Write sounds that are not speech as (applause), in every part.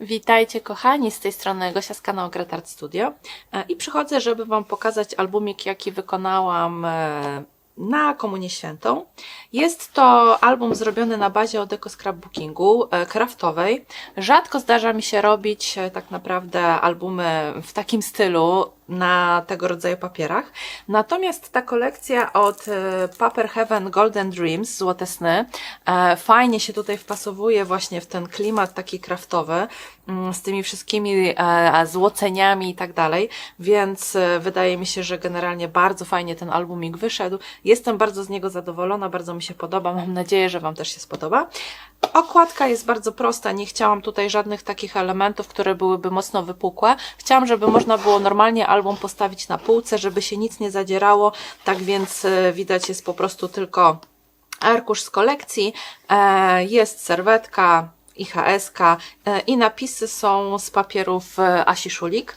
Witajcie kochani, z tej strony Gosia z kanału Great Art Studio E, i przychodzę, żeby Wam pokazać albumik, jaki wykonałam e, na Komunię Świętą. Jest to album zrobiony na bazie Odeko Scrapbookingu e, craftowej. Rzadko zdarza mi się robić tak naprawdę albumy w takim stylu na tego rodzaju papierach. Natomiast ta kolekcja od e, Paper Heaven Golden Dreams, Złote Sny, e, fajnie się tutaj wpasowuje właśnie w ten klimat taki craftowy, mm, z tymi wszystkimi e, złoceniami i tak dalej, więc wydaje mi się, że generalnie bardzo fajnie ten albumik wyszedł. Jestem bardzo z niego zadowolona, bardzo mi się podoba, mam nadzieję, że Wam też się spodoba. Okładka jest bardzo prosta, nie chciałam tutaj żadnych takich elementów, które byłyby mocno wypukłe. Chciałam, żeby można było normalnie album postawić na półce, żeby się nic nie zadzierało, tak więc e, widać jest po prostu tylko arkusz z kolekcji, e, jest serwetka, IHS-ka e, i napisy są z papierów Asi Szulik.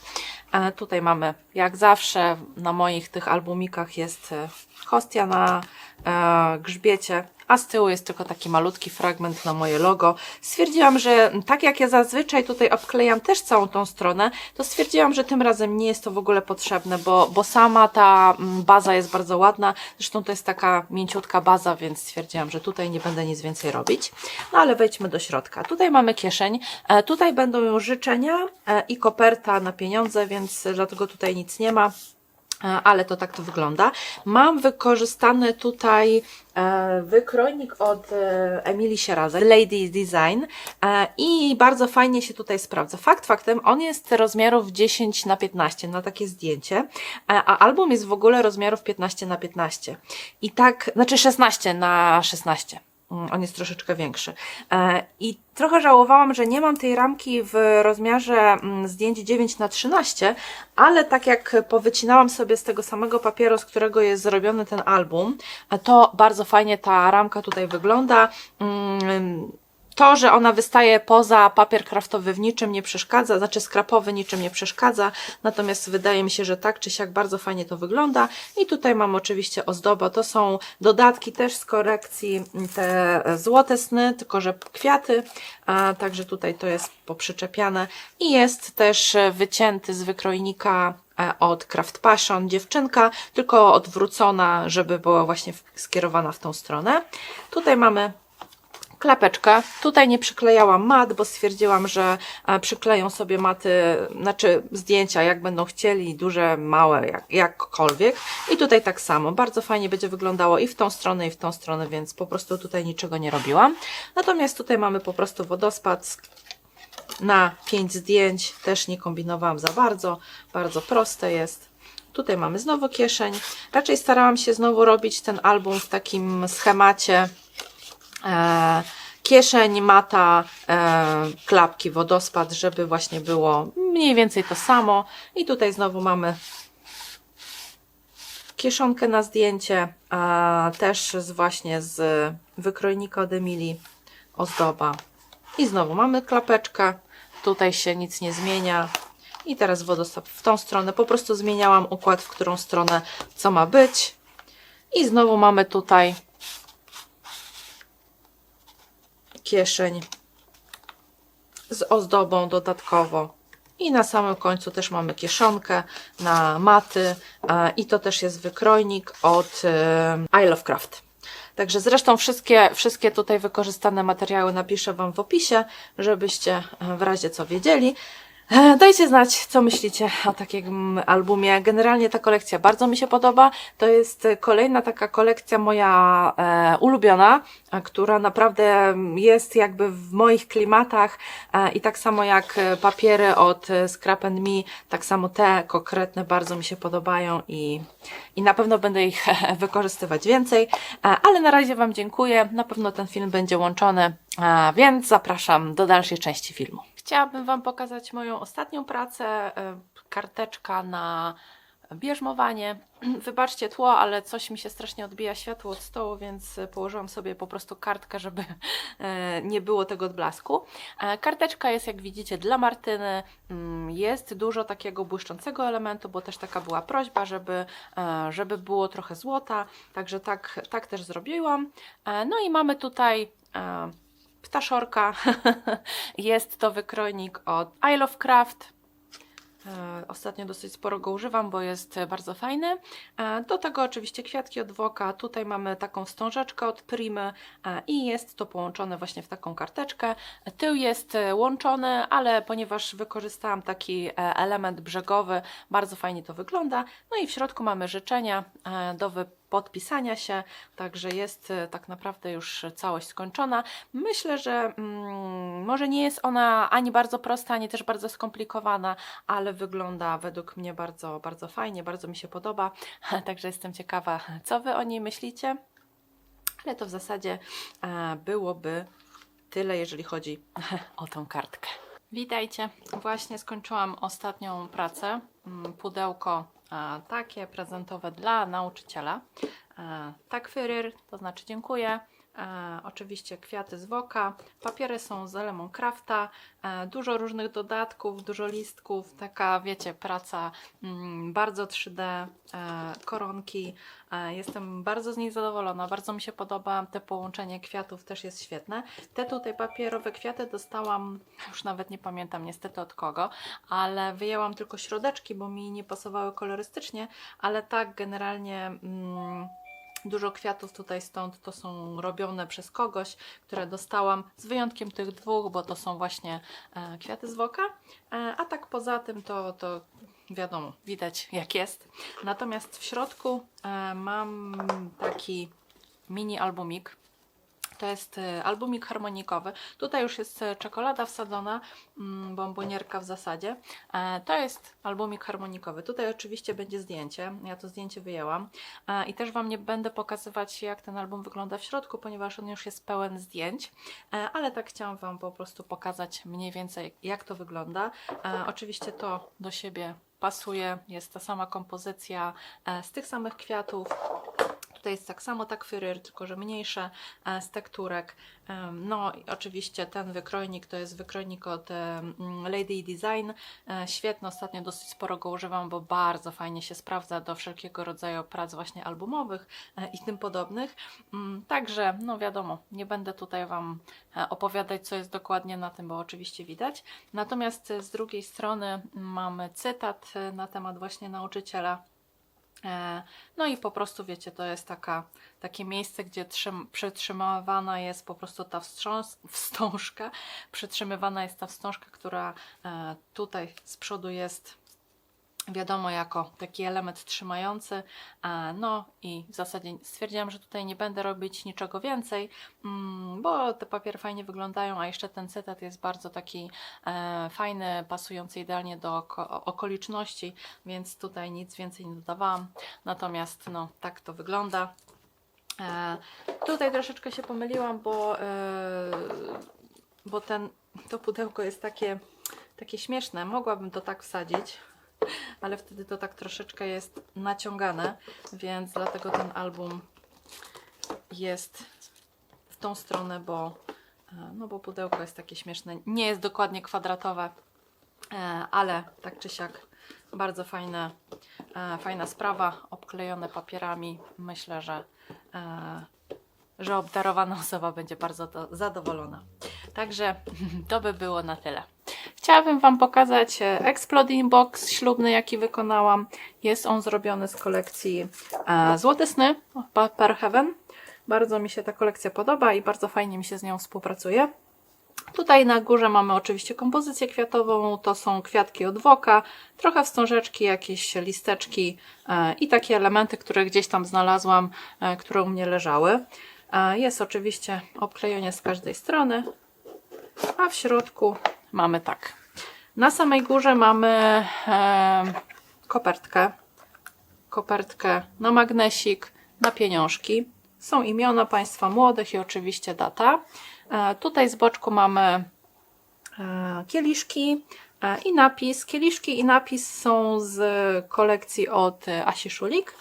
Tutaj mamy, jak zawsze, na moich tych albumikach jest e, hostia na e, grzbiecie, a z tyłu jest tylko taki malutki fragment na moje logo. Stwierdziłam, że tak jak ja zazwyczaj tutaj obklejam też całą tą stronę, to stwierdziłam, że tym razem nie jest to w ogóle potrzebne, bo, bo sama ta mm, baza jest bardzo ładna. Zresztą to jest taka mięciutka baza, więc stwierdziłam, że tutaj nie będę nic więcej robić. No ale wejdźmy do środka. Tutaj mamy kieszeń. E, Tutaj będą już życzenia e, i koperta na pieniądze, więc dlatego tutaj nic nie ma. E, ale to tak to wygląda. Mam wykorzystany tutaj e, wykrojnik od e, Emilii Sierazek, Lady Design i bardzo fajnie się tutaj sprawdza. Fakt faktem, on jest rozmiarów 10 na 15 na takie zdjęcie, a album jest w ogóle rozmiarów 15 na 15 i tak, znaczy 16 na 16. Mm, On jest troszeczkę większy. E, I trochę żałowałam, że nie mam tej ramki w rozmiarze mm, zdjęć 9 na 13 ale tak jak powycinałam sobie z tego samego papieru, z którego jest zrobiony ten album, to bardzo fajnie ta ramka tutaj wygląda. Mm, to, że ona wystaje poza papier kraftowy w niczym nie przeszkadza, znaczy skrapowy niczym nie przeszkadza, natomiast wydaje mi się, że tak czy siak bardzo fajnie to wygląda. I tutaj mam oczywiście ozdobę, to są dodatki też z korekcji, te złote sny, tylko że kwiaty, a także tutaj to jest poprzyczepiane i jest też wycięty z wykrojnika e, od Craft Passion dziewczynka, tylko odwrócona, żeby była właśnie skierowana w tą stronę. Tutaj mamy klapeczkę. Tutaj nie przyklejałam mat, bo stwierdziłam, że e, przykleją sobie maty, znaczy zdjęcia, jak będą chcieli, duże, małe, jak, jakkolwiek. I tutaj tak samo. Bardzo fajnie będzie wyglądało i w tą stronę, i w tą stronę, więc po prostu tutaj niczego nie robiłam. Natomiast tutaj mamy po prostu wodospad na 5 zdjęć. Też nie kombinowałam za bardzo. Bardzo proste jest. Tutaj mamy znowu kieszeń. Raczej starałam się znowu robić ten album w takim schemacie kieszeń, mata, e, klapki, wodospad, żeby właśnie było mniej więcej to samo. I tutaj znowu mamy kieszonkę na zdjęcie, też właśnie z wykrojnika od Emilii ozdoba. I znowu mamy klapeczkę, tutaj się nic nie zmienia. I teraz wodospad w tą stronę. Po prostu zmieniałam układ, w którą stronę co ma być. I znowu mamy tutaj kieszeń z ozdobą dodatkowo. I na samym końcu też mamy kieszonkę na maty i to też jest wykrojnik od I Love Craft. Także zresztą wszystkie, wszystkie tutaj wykorzystane materiały napiszę Wam w opisie, żebyście e, w razie co wiedzieli. E, Dajcie znać, co myślicie o takim albumie. Generalnie ta kolekcja bardzo mi się podoba. To jest kolejna taka kolekcja moja e, ulubiona, e, która naprawdę jest jakby w moich klimatach e, i tak samo jak e, papiery od Scrap and Me, tak samo te konkretne bardzo mi się podobają i, i na pewno będę ich (laughs) wykorzystywać więcej. E, ale na razie Wam dziękuję. Na pewno ten film będzie łączony, więc zapraszam do dalszej części filmu. Chciałabym Wam pokazać moją ostatnią pracę, e, karteczka na bierzmowanie. (clears throat) Wybaczcie tło, ale coś mi się strasznie odbija światło od stołu, więc położyłam sobie po prostu kartkę, żeby e, nie było tego odblasku. E, Karteczka jest, jak widzicie, dla Martyny. Mm, Jest dużo takiego błyszczącego elementu, bo też taka była prośba, żeby, e, żeby było trochę złota, także tak, tak też zrobiłam. E, No i mamy tutaj e, ptaszorka. (laughs) jest to wykrojnik od I Love Craft. E, Ostatnio dosyć sporo go używam, bo jest bardzo fajny. E, Do tego oczywiście kwiatki od woka. Tutaj mamy taką wstążeczkę od Primy e, i jest to połączone właśnie w taką karteczkę. Tył jest łączony, ale ponieważ wykorzystałam taki element brzegowy, bardzo fajnie to wygląda. No i w środku mamy życzenia do wypożyczenia podpisania się, także jest e, tak naprawdę już całość skończona. Myślę, że mm, może nie jest ona ani bardzo prosta, ani też bardzo skomplikowana, ale wygląda według mnie bardzo, bardzo fajnie, bardzo mi się podoba, (laughs) także jestem ciekawa, co Wy o niej myślicie. Ale to w zasadzie e, byłoby tyle, jeżeli chodzi (laughs) o tą kartkę. Witajcie. Właśnie skończyłam ostatnią pracę. Mm, Pudełko takie prezentowe dla nauczyciela. Tak, Führer, to znaczy dziękuję. E, oczywiście kwiaty z woka. Papiery są z Lemon Crafta. E, dużo różnych dodatków, dużo listków. Taka, wiecie, praca mm, bardzo 3D. E, koronki. E, jestem bardzo z niej zadowolona. Bardzo mi się podoba. Te połączenie kwiatów też jest świetne. Te tutaj papierowe kwiaty dostałam, już nawet nie pamiętam niestety od kogo, ale wyjęłam tylko środeczki, bo mi nie pasowały kolorystycznie, ale tak generalnie. Mm, Dużo kwiatów tutaj stąd to są robione przez kogoś, które dostałam, z wyjątkiem tych dwóch, bo to są właśnie e, kwiaty z woka. E, a tak poza tym to, to wiadomo, widać jak jest. Natomiast w środku e, mam taki mini albumik. To jest e, albumik harmonikowy. Tutaj już jest e, czekolada wsadzona, mm, bombonierka w zasadzie. E, To jest albumik harmonikowy. Tutaj oczywiście będzie zdjęcie. Ja to zdjęcie wyjęłam. I też Wam nie będę pokazywać, jak ten album wygląda w środku, ponieważ on już jest pełen zdjęć. Ale tak chciałam Wam po prostu pokazać mniej więcej, jak to wygląda. Oczywiście to do siebie pasuje. Jest ta sama kompozycja z tych samych kwiatów. Tutaj jest tak samo tak Führer, tylko że mniejsze e, z tekturek. No oczywiście ten wykrojnik to jest wykrojnik od Lady Design. E, Świetny, ostatnio dosyć sporo go używam, bo bardzo fajnie się sprawdza do wszelkiego rodzaju prac właśnie albumowych e, i tym podobnych. Mm, Także, no wiadomo, nie będę tutaj Wam opowiadać, co jest dokładnie na tym, bo oczywiście widać. Natomiast z drugiej strony mamy cytat na temat właśnie nauczyciela. E, No i po prostu wiecie, to jest taka, takie miejsce, gdzie trzym, jest po prostu ta wstrząs, wstążka, przytrzymywana jest ta wstążka, która e, tutaj z przodu jest wiadomo jako taki element trzymający. No i w zasadzie stwierdziłam, że tutaj nie będę robić niczego więcej, mm, bo te papiery fajnie wyglądają, a jeszcze ten cytat jest bardzo taki e, fajny, pasujący idealnie do oko okoliczności, więc tutaj nic więcej nie dodawałam. Natomiast no, tak to wygląda. E, tutaj troszeczkę się pomyliłam, bo, e, bo ten, to pudełko jest takie, takie śmieszne. Mogłabym to tak wsadzić, ale wtedy to tak troszeczkę jest naciągane, więc dlatego ten album jest w tą stronę, bo, e, no bo pudełko jest takie śmieszne. Nie jest dokładnie kwadratowe, e, ale tak czy siak bardzo fajne, e, fajna sprawa, obklejone papierami. Myślę, że, że obdarowana osoba będzie bardzo zadowolona. Także (laughs) to by było na tyle. Chciałabym Wam pokazać e, Exploding Box ślubny, jaki wykonałam. Jest on zrobiony z kolekcji e, Złote Sny Pa- Per Heaven. Bardzo mi się ta kolekcja podoba i bardzo fajnie mi się z nią współpracuje. Tutaj na górze mamy oczywiście kompozycję kwiatową, to są kwiatki od woka, trochę wstążeczki, jakieś listeczki e, i takie elementy, które gdzieś tam znalazłam, które u mnie leżały. Jest oczywiście obklejenie z każdej strony, a w środku mamy tak. Na samej górze mamy e, kopertkę, kopertkę na magnesik, na pieniążki. Są imiona państwa młodych i oczywiście data. E, Tutaj z boczku mamy e, kieliszki e, i napis. Kieliszki i napis są z kolekcji od e, Asi Szulik.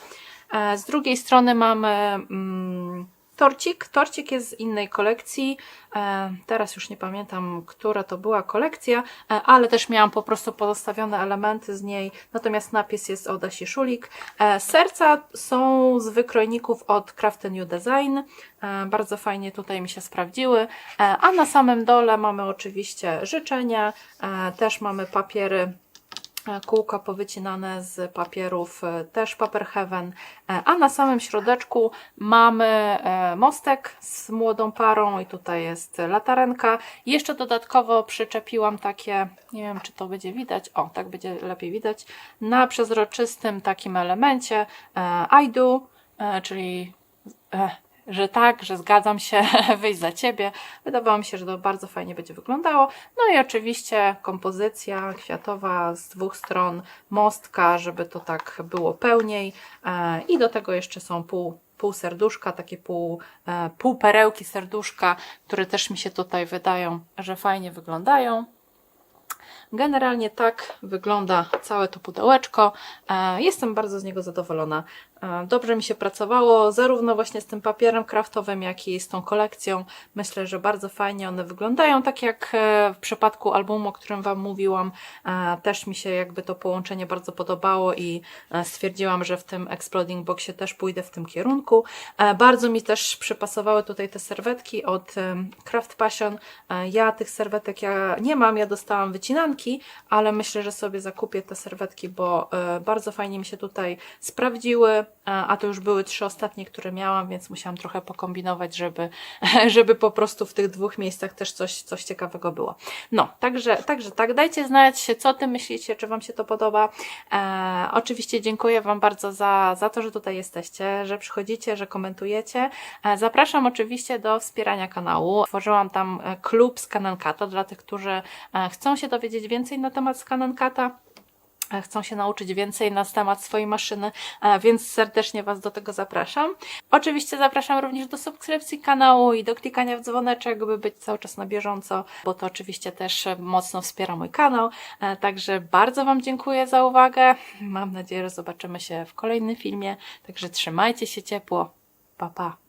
E, Z drugiej strony mamy mm, torcik. Torcik jest z innej kolekcji. E, teraz już nie pamiętam, która to była kolekcja, e, ale też miałam po prostu pozostawione elementy z niej. Natomiast napis jest od Asi Szulik. E, serca są z wykrojników od Craft New Design. Bardzo fajnie tutaj mi się sprawdziły. A na samym dole mamy oczywiście życzenia. Też mamy papiery kółka powycinane z papierów, e, też Paper Heaven, E, a na samym środeczku mamy e, mostek z młodą parą i tutaj jest latarenka. Jeszcze dodatkowo przyczepiłam takie, nie wiem czy to będzie widać, o tak będzie lepiej widać, na przezroczystym takim elemencie I do, czyli że tak, że zgadzam się (laughs) wyjść za ciebie. Wydawało mi się, że to bardzo fajnie będzie wyglądało. No i oczywiście kompozycja kwiatowa z dwóch stron, mostka, żeby to tak było pełniej. E, I do tego jeszcze są pół, pół serduszka, takie pół, e, pół perełki serduszka, które też mi się tutaj wydają, że fajnie wyglądają. Generalnie tak wygląda całe to pudełeczko. E, Jestem bardzo z niego zadowolona. E, Dobrze mi się pracowało, zarówno właśnie z tym papierem kraftowym, jak i z tą kolekcją. Myślę, że bardzo fajnie one wyglądają, tak jak e, w przypadku albumu, o którym Wam mówiłam. Też mi się jakby to połączenie bardzo podobało i stwierdziłam, że w tym Exploding Boxie też pójdę w tym kierunku. Bardzo mi też przypasowały tutaj te serwetki od Craft Passion. Ja tych serwetek ja nie mam, ja dostałam wycinanki, ale myślę, że sobie zakupię te serwetki, bo e, bardzo fajnie mi się tutaj sprawdziły, e, a to już były trzy ostatnie, które miałam, więc musiałam trochę pokombinować, żeby, (laughs) żeby po prostu w tych dwóch miejscach też coś, coś ciekawego było. No, także, także tak, dajcie znać, co Ty myślicie, czy Wam się to podoba. E, oczywiście dziękuję Wam bardzo za, za to, że tutaj jesteście, że przychodzicie, że komentujecie. E, zapraszam oczywiście do wspierania kanału. Tworzyłam tam e, klub z Canoncata dla tych, którzy chcą się dowiedzieć więcej na temat Canoncata e, chcą się nauczyć więcej na temat swojej maszyny, e, więc serdecznie Was do tego zapraszam. Oczywiście zapraszam również do subskrypcji kanału i do klikania w dzwoneczek, by być cały czas na bieżąco, bo to oczywiście też mocno wspiera mój kanał. E, Także bardzo Wam dziękuję za uwagę. Mam nadzieję, że zobaczymy się w kolejnym filmie. Także trzymajcie się ciepło. Pa, pa.